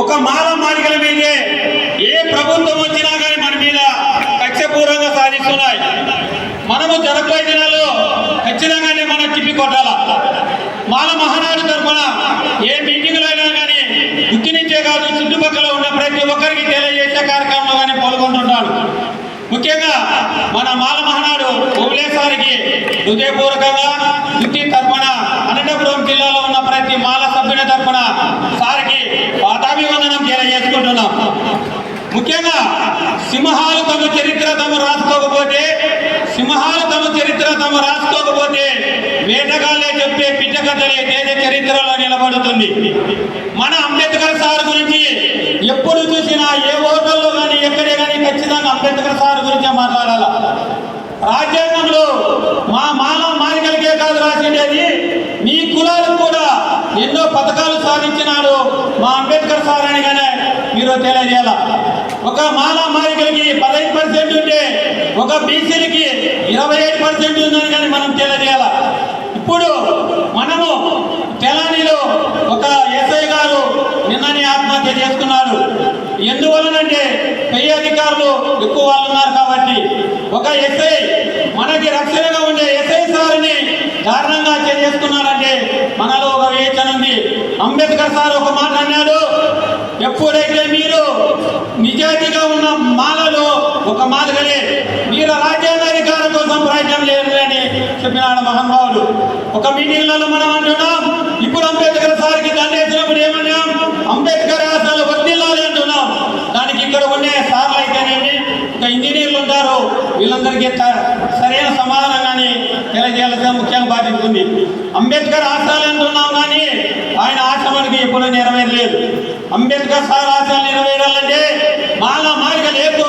ఒక మాల మాదిగల మీదే ఏ ప్రభుత్వం వచ్చినా కానీ మన మీద కక్షపూర్వంగా సాధిస్తున్నాయి. మనము జరగబోయే దినాల్లో ఖచ్చితంగానే మనం తిప్పి కొట్టాల. మాల మహానాడు తరఫున ఏ మీటింగ్లో అయినా కానీ ఉక్కి నుంచే కాదు చుట్టుపక్కల ఉన్న ప్రతి ఒక్కరికి తెలియజేసే కార్యక్రమంలో కానీ పాల్గొంటుంటాడు ముఖ్యంగా మన మాల మహానాడు ఓబులేసారికి హృదయపూర్వకంగా చుట్టి తరఫున అనంతపురం జిల్లాలో ఉన్న ప్రతి మాల సభ్యుల తరఫున సారికి పాదాభివందనం తెలియజేసుకుంటున్నాం ముఖ్యంగా సింహాలు తమ చరిత్ర తమ రాసుకోకపోతే సింహాలు తమ చరిత్ర తమ రాసుకోకపోతే వేటగాళ్ళే చెప్పే పిట్ట కథలే దేశ చరిత్రలో నిలబడుతుంది. మన అంబేద్కర్ సార్ గురించి ఎప్పుడు చూసినా ఏ హోటల్లో కానీ ఎక్కడే కానీ ఖచ్చితంగా అంబేద్కర్ సార్ గురించే మాట్లాడాల? రాజ్యాంగంలో మా మాల మాదిగలకే కాదు రాసిండేది మీ కులాలకు కూడా ఎన్నో పథకాలు సాధించినాడు మా అంబేద్కర్ సార్ అనగానే మీరు తెలియజేయాల. ఒక మాలా మాదిగలకి పదహైదు పర్సెంట్ ఉంటే ఒక బీసీలకి ఇరవై ఐదు పర్సెంట్ ఉందని కానీ మనం తెలియజేయాల. ఇప్పుడు మనము తెలంగాణలో ఒక ఎస్ఐ గారు నిన్ననే ఆత్మహత్య చేసుకున్నాడు ఎందువలనంటే పెయ్య అధికారులు ఎక్కువ వాళ్ళు ఉన్నారు కాబట్టి. ఒక ఎస్ఐ మనకి రక్షణగా ఉండే ఎస్ఐ సార్ని దారుణంగా చేసుకున్నారంటే మనలో ఒక వివేచన ఉంది. అంబేద్కర్ సార్ ఒక మాట అన్నాడు ఎప్పుడైతే మీరు నిజాయితీగా ఉన్న మాలలో ఒక మాదిగలే మీరు రాజ్యాంగ అధికారం కోసం ప్రయత్నం లేదు చెప్పినాడు మహానుభావులు ఒక మీటింగ్లలో మనం అంటున్నాం ఇప్పుడు అంబేద్కర్ సార్కి దండేసినప్పుడు ఏమన్నాం? అంబేద్కర్ ఆశలు వర్తిల్లాలి అంటున్నాం. దానికి ఇక్కడ ఉండే సార్లు అయితేనేమి? ఇంకా ఇంజనీర్ వీళ్ళందరికీ సరైన సమాధానం కానీ తెలియజేయాల్సిన ముఖ్యంగా బాధ్యత ఉంది. అంబేద్కర్ ఆశలు అంటున్నాం కానీ ఆయన ఆశ మనకి ఎప్పుడు నెరవేరలేదు. అంబేద్కర్ సార్ ఆశలు నెరవేరాలంటే మాల మార్గలు ఏకో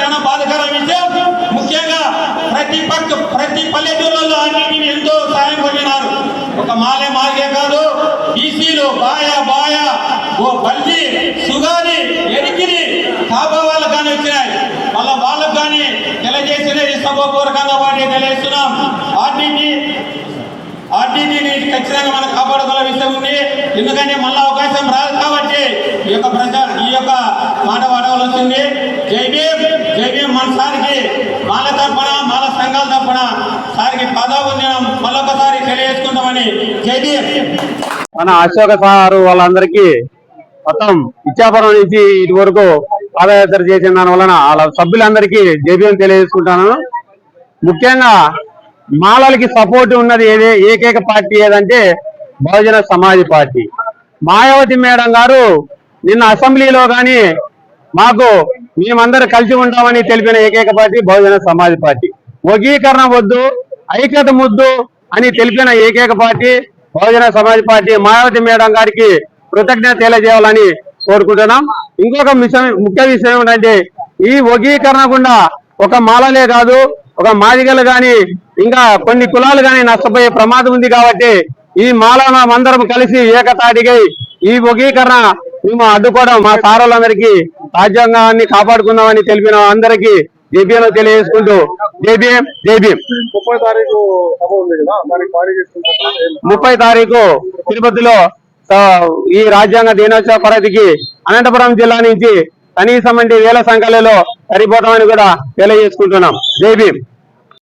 చాలా బాధకర విషయం ముఖ్యంగా ప్రతి పక్క ప్రతి పల్లెటూళ్ళలో అన్నింటిని ఎంతో సాయం పొందినారు. ఒక మాలే మాగే కాదు బీసీలు బాయ బాయ ఓ బల్జి సుగాని ఎరికిని కాబా వాళ్ళకు కానీ వచ్చినాయి. మళ్ళా వాళ్ళకు కానీ తెలియజేసినది సభాపూర్వకంగా వాటిని తెలియజేస్తున్నాం. ఆర్టీని ఆర్టీటీని ఖచ్చితంగా మనం కాపాడుకోవాల విషయం ఉంది. ఎందుకంటే మళ్ళా అవకాశం రాదు కాబట్టి ఈ యొక్క ప్రజా యొక్క మాట వాడవలసింది జై భీమ్ జై భీమ్ మన సారికి మాల తరపున మాల సంఘాల తరపున సారికి పదాబంధనం మళ్ళొకసారి తెలియజేసుకుంటామని జై భీమ్. మన అశోక సారు వాళ్ళందరికీ మొత్తం ఇచ్చాపురం నుంచి ఇటు వరకు పాదయాత్ర చేసిన దాని వలన వాళ్ళ సభ్యులందరికీ జైబీఎం తెలియజేసుకుంటాను. ముఖ్యంగా మాలలకి సపోర్ట్ ఉన్నది ఏదే? ఏకైక పార్టీ ఏదంటే బహుజన సమాజ్ పార్టీ. మాయావతి మేడం గారు నిన్న అసెంబ్లీలో గాని మాకు మేమందరం కలిసి ఉంటామని తెలిపిన ఏకైక పార్టీ బహుజన సమాజ్ పార్టీ. వర్గీకరణ వద్దు ఐక్యత ముద్దు అని తెలిపిన ఏకైక party Bahujan Samaj party Mayawati madam గారికి కృతజ్ఞత తెలియజేయాలని కోరుకుంటున్నాం. ఇంకొక విషయం ముఖ్య విషయం ఏంటంటే ఈ వర్గీకరణ గుండా ఒక మాలలే కాదు ఒక మాదిగలు గాని ఇంకా కొన్ని కులాలు గాని నష్టపోయే ప్రమాదం ఉంది కాబట్టి ఈ మాలన అందరం కలిసి ఏకతాటిగై ఈ వర్గీకరణ మేము అడ్డుకోవడం మా సారులందరికీ రాజ్యాంగాన్ని కాపాడుకుందామని తెలిపిన అందరికీ జేబీఎం తెలియజేసుకుంటూ జేబీఎం జేబీఎం ముప్పై తారీఖు ముప్పై తారీఖు తిరుపతిలో ఈ రాజ్యాంగ దినోత్సవ పరిధికి అనంతపురం జిల్లా నుంచి కనీసం అంటే వేల సంఖ్యలలో సరిపోతామని కూడా తెలియజేసుకుంటున్నాం. జై భీమ్